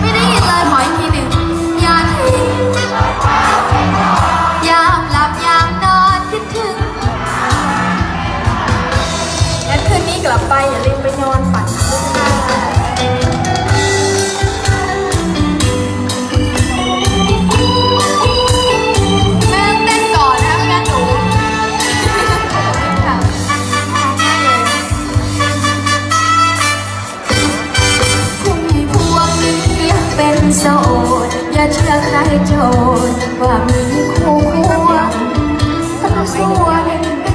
ไม่ได้ยินเลยขออีกหนึ่งอย่าทิ้งยามหลับยามนอนคิดถึงงั้นคืนนี้กลับไปอย่าลืมไปนอน โสด อย่าเชื่อใครโจรว่ามีคู่ควงสาวสวย